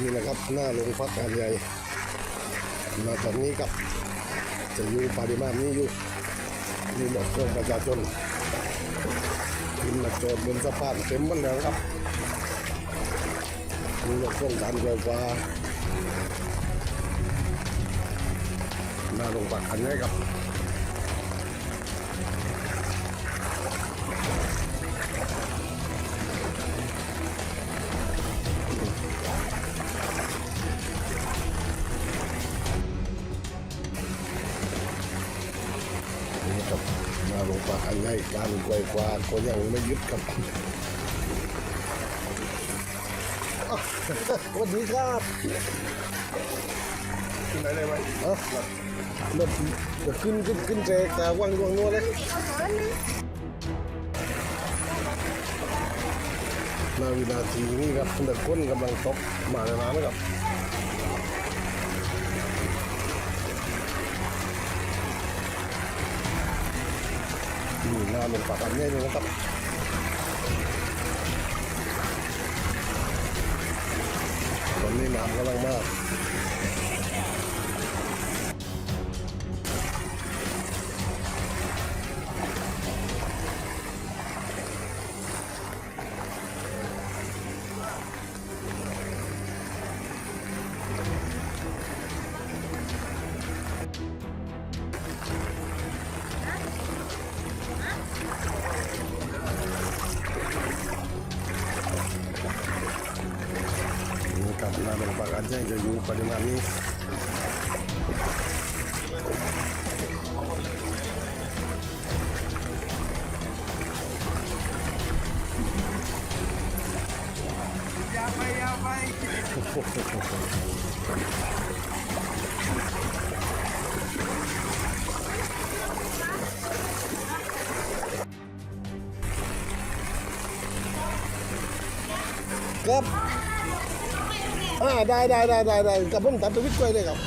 นี่นะครับหน้าโรงพักการใหญ่มาจากนี้กับจะอยู่ปริมาณนี้อยู่นี่บอกเครื่องประชาชนขึ้นมาจอดบนสะพานเต็มหมดแล้วครับนี่บอกเครื่องการไฟฟ้าหน้าโรงพักการใหญ่ครับ นี่ครับมาลงปากอันให้การไกวกว่าคนยังไม่ยึดครับอะสวัสดีครับขึ้นได้เลยไหมเอะรถจะขึ้นขึ้นขึ้นเจกาวังวังนัวเลยนาวินาทีนี้ครับเด็กคนกำลังตกมาในน้ำนะครับ หน้าลงปากอันนี้เลยนะครับตอนนี้น้ำกำลังมาก นี่ครับน้ำลงปาก อ่าได้ได้ได้ได้ได้กับผมตัดตัววิทย์กล้วยเลยครับ